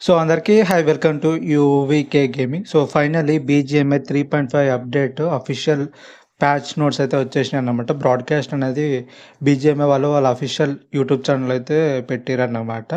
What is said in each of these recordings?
So అందరికీ hi welcome to UVK gaming. So finally BGMI 3.5 update official patch notes అయితే వచ్చేసినాయి అనమాట broadcast అనేది బీజీఎంఐ వాళ్ళు వాళ్ళ అఫీషియల్ యూట్యూబ్ ఛానల్ అయితే పెట్టారన్నమాట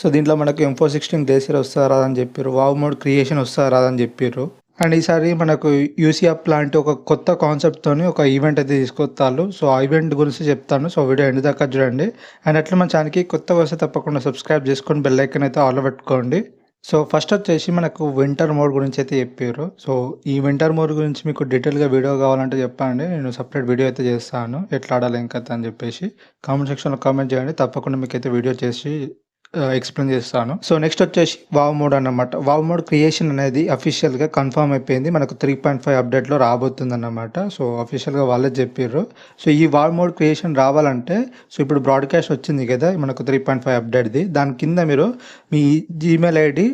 సో దీంట్లో మనకు ఎంఫో సిక్స్టీన్ దేశీర్ వస్తారా అని చెప్పిర్రు. వావ్ మోడ్ క్రియేషన్ వస్తారా అని చెప్పారు అండ్ ఈసారి మనకు యూసీ లాంటి ఒక కొత్త కాన్సెప్ట్‌తోని ఒక ఈవెంట్ అయితే తీసుకొస్తారు సో ఆ ఈవెంట్ గురించి చెప్తాను. సో వీడియో ఎండ్ దాకా చూడండి. అండ్ అట్లా మన ఛానల్కి కొత్త వస్తే తప్పకుండా సబ్స్క్రైబ్ చేసుకొని బెల్ ఐకన్ అయితే ఆల్ పెట్టుకోండి. సో ఫస్ట్ వచ్చేసి మనకు వింటర్ మోడ్ గురించి అయితే చెప్పారు సో ఈ వింటర్ మోడ్ గురించి మీకు డీటెయిల్‌గా వీడియో కావాలంటే చెప్పండి. నేను సెపరేట్ వీడియో అయితే చేస్తాను. ఎట్లా ఆడాలి ఇంకా కథ అని చెప్పేసి. కామెంట్ సెక్షన్‌లో కామెంట్ చేయండి. తప్పకుండా మీకైతే వీడియో చేసి ఎక్స్‌ప్లెయిన్ చేస్తాను. సో నెక్స్ట్ వచ్చేసి వావ్ మోడ్ అన్నమాట. వావ్ మోడ్ క్రియేషన్ అనేది అఫీషియల్‌గా కన్ఫర్మ్ అయిపోయింది. మనకు 3.5 అప్డేట్‌లో రాబోతుందన్నమాట. సో అఫీషియల్‌గా వాళ్ళే చెప్పిర్రు. సో ఈ వావ్ మోడ్ క్రియేషన్ రావాలంటే సో ఇప్పుడు బ్రాడ్‌కాస్ట్ వచ్చింది కదా! మనకు 3.5 అప్డేట్‌ది. దాని కింద మీరు మీ Gmail ID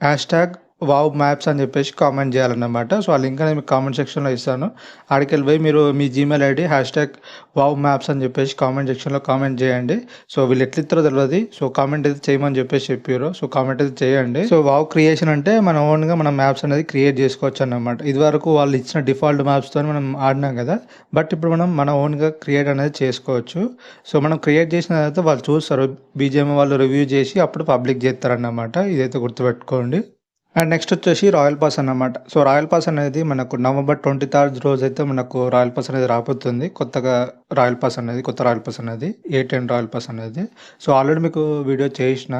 hash tag wow maps అని చెప్పేసి కామెంట్ చేయాలన్నమాట. సో ఆ లింక్ అనేది మీకు కామెంట్ సెక్షన్‌లో ఇస్తాను. ఆడికెళ్ళిపోయి మీరు మీ Gmail ID hash tag wow maps అని చెప్పేసి కామెంట్ సెక్షన్‌లో కామెంట్ చేయండి. సో వీళ్ళు ఎట్లా ఇస్తారో సో కామెంట్ అయితే చేయమని చెప్పేసి చెప్పిర్రు. సో కామెంట్ అయితే చేయండి. సో వావ్ క్రియేషన్ అంటే మన ఓన్‌గా మనం మ్యాప్స్ అనేది క్రియేట్ చేసుకోవచ్చు అన్నమాట ఇదివరకు వాళ్ళు ఇచ్చిన డిఫాల్ట్ మ్యాప్స్‌తోని మనం ఆడినాం కదా! బట్ ఇప్పుడు మనం మన ఓన్‌గా క్రియేట్ అనేది చేసుకోవచ్చు. సో మనం క్రియేట్ చేసిన తర్వాత వాళ్ళు చూస్తారు. బీజేఎం వాళ్ళు రివ్యూ చేసి అప్పుడు పబ్లిక్ చేస్తారన్నమాట. ఇదైతే గుర్తుపెట్టుకోండి. అండ్ నెక్స్ట్ వచ్చేసి రాయల్ పాస్ అన్నమాట. సో రాయల్ పాస్ అనేది మనకు నవంబర్ 23 రోజైతే మనకు రాయల్ పాస్ అనేది రాబోతుంది. కొత్తగా రాయల్ పాస్ అనేది కొత్త రాయల్ పాస్ అనేది. ఏ10 రాయల్ పాస్ అనేది. సో ఆల్రెడీ మీకు వీడియో చేసిన.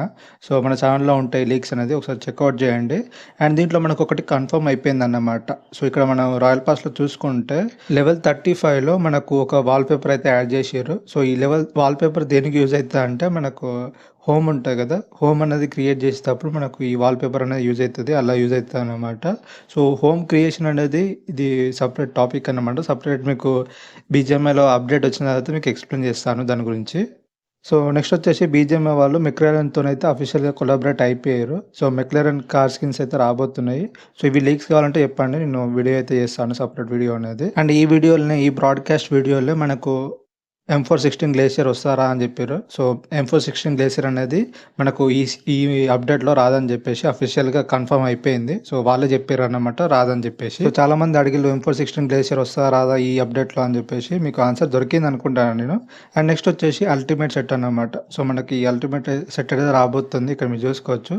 సో మన ఛానల్లో ఉంటాయి లీక్స్ అనేది ఒకసారి చెక్అవుట్ చేయండి. అండ్ దీంట్లో మనకు ఒకటి కన్ఫర్మ్ అయిపోయిందన్నమాట. సో ఇక్కడ మనం రాయల్ పాస్‌లో చూసుకుంటే లెవెల్ 35లో మనకు ఒక వాల్‌పేపర్ అయితే యాడ్ చేసారు సో ఈ లెవెల్ వాల్‌పేపర్ దేనికి యూజ్ అవుతుంది అంటే మనకు హోమ్ ఉంటుంది కదా! హోమ్ అనేది క్రియేట్ చేసేటప్పుడు మనకు ఈ వాల్‌పేపర్ అనేది యూజ్ అవుతుంది అలా యూజ్ అవుతుంది అనమాట సో హోమ్ క్రియేషన్ అనేది ఇది సపరేట్ టాపిక్ అన్నమాట. సపరేట్ మీకు బీజీఎంఐలో అప్డేట్ వచ్చిన తర్వాత మీకు ఎక్స్‌ప్లెయిన్ చేస్తాను దాని గురించి. సో నెక్స్ట్ వచ్చేసి బీజేఎంఏ వాళ్ళు మెక్లారెన్‌తోనైతే అఫీషియల్‌గా కొలాబరేట్ అయిపోయారు. సో మెక్లారెన్ కార్ స్కిన్స్ అయితే రాబోతున్నాయి. సో ఇవి లీక్స్ కావాలంటే చెప్పండి. నేను వీడియో అయితే చేస్తాను సపరేట్ వీడియో అనేది. అండ్ ఈ వీడియోలోనే ఈ బ్రాడ్‌కాస్ట్ వీడియోలో మనకు M416 గ్లేసియర్ వస్తారా అని చెప్పారు సో M416 గ్లేసియర్ అనేది మనకు ఈ ఈ అప్డేట్‌లో రాదని చెప్పేసి అఫీషియల్‌గా కన్ఫర్మ్ అయిపోయింది. సో వాళ్ళే చెప్పారు అన్నమాట రాదని చెప్పేసి. సో చాలామంది అడిగిర్రు M416 గ్లేసియర్ వస్తారా రాదా ఈ అప్డేట్‌లో అని చెప్పేసి. మీకు ఆన్సర్ దొరికింది అనుకుంటాను నేను. అండ్ నెక్స్ట్ వచ్చేసి అల్టిమేట్ సెట్ అన్నమాట. సో మనకి ఈ అల్టిమేట్ సెట్ అనేది రాబోతుంది. ఇక్కడ మీరు చూసుకోవచ్చు.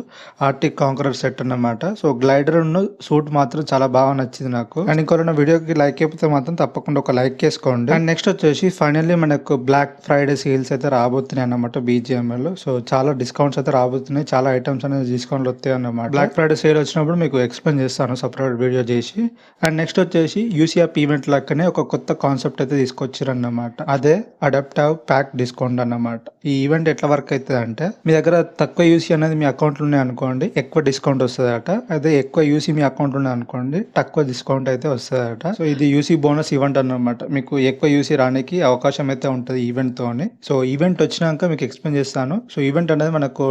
ఆర్టిక్ కాంక్రర్ సెట్ అన్నమాట. సో గ్లైడరును సూట్ మాత్రం చాలా బాగా నచ్చింది నాకు. అండ్ ఇంకెవరైనా వీడియోకి లైక్ అయిపోతే మాత్రం తప్పకుండా ఒక లైక్ చేసుకోండి అండ్ నెక్స్ట్ వచ్చేసి ఫైనల్లీ మనకు బ్లాక్ ఫ్రైడే సేల్స్ అయితే రాబోతున్నాయి అన్నమాట బీజిఎంఎల్ సో చాలా డిస్కౌంట్స్ అయితే రాబోతున్నాయి. చాలా ఐటమ్స్ అనేది డిస్కౌంట్‌లో వస్తాయన్నమాట. బ్లాక్ ఫ్రైడే సేల్ వచ్చినప్పుడు మీకు ఎక్స్‌ప్లెయిన్ చేస్తాను సపరేట్ వీడియో చేసి. అండ్ నెక్స్ట్ వచ్చేసి యూసీ పేమెంట్ ఈవెంట్ లెక్కనే ఒక కొత్త కాన్సెప్ట్ అయితే తీసుకొచ్చిర్రన్నమాట. అదే అడాప్టివ్ ప్యాక్ డిస్కౌంట్ అన్నమాట. ఈ ఈవెంట్ ఎట్లా వర్క్ అయితదంటే మీ దగ్గర తక్కువ యూసీ అనేది మీ అకౌంట్‌లో ఉన్నాయనుకోండి ఎక్కువ డిస్కౌంట్ వస్తుందట అదే ఎక్కువ యూసీ మీ అకౌంట్ ఉన్నాయి అనుకోండి తక్కువ డిస్కౌంట్ అయితే వస్తుందట సో ఇది యూసీ బోనస్ ఈవెంట్ అన్నమాట. మీకు ఎక్కువ యూసీ రానీకి అవకాశం అయితే అయితే ఉంటుంది ఈవెంట్తో సో ఈవెంట్ వచ్చినాక మీకు ఎక్స్‌ప్లెయిన్ చేస్తాను. సో ఈవెంట్ అనేది మనకు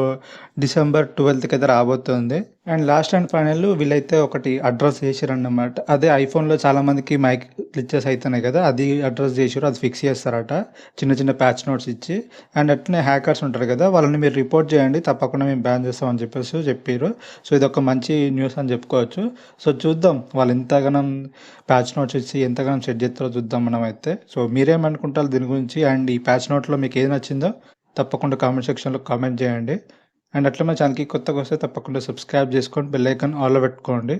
డిసెంబర్ 12కి అయితే రాబోతుంది. అండ్ లాస్ట్ అండ్ ఫైనల్ వీళ్ళైతే ఒకటి అడ్రస్ చేసారన్నమాట అదే ఐఫోన్‌లో చాలా మందికి మైక్ గ్లిచెస్ అవుతున్నాయి కదా! అది అడ్రస్ చేసిర్రు. అది ఫిక్స్ చేస్తారట. చిన్న చిన్న ప్యాచ్ నోట్స్ ఇచ్చి. అండ్ అట్లనే హ్యాకర్స్ ఉంటారు కదా! వాళ్ళని మీరు రిపోర్ట్ చేయండి. తప్పకుండా మేము బ్యాన్ చేస్తాం అని చెప్పేసి చెప్పారు సో ఇది ఒక మంచి న్యూస్ అని చెప్పుకోవచ్చు. సో చూద్దాం వాళ్ళు ఎంతగానం ప్యాచ్ నోట్స్ ఇచ్చి ఎంతగానం సెట్ చేస్తారో చూద్దాం మనమైతే. సో మీరేమనుకుంటారు దీని గురించి? అండ్ ఈ ప్యాచ్ నోట్‌లో మీకు ఏది నచ్చిందో తప్పకుండా కామెంట్ సెక్షన్‌లో కామెంట్ చేయండి. అండ్ అట్లా మా ఛానల్కి కొత్తగా వస్తే తప్పకుండా సబ్స్క్రైబ్ చేసుకొని బెల్ ఐకాన్ ఆల్‌లో పెట్టుకోండి.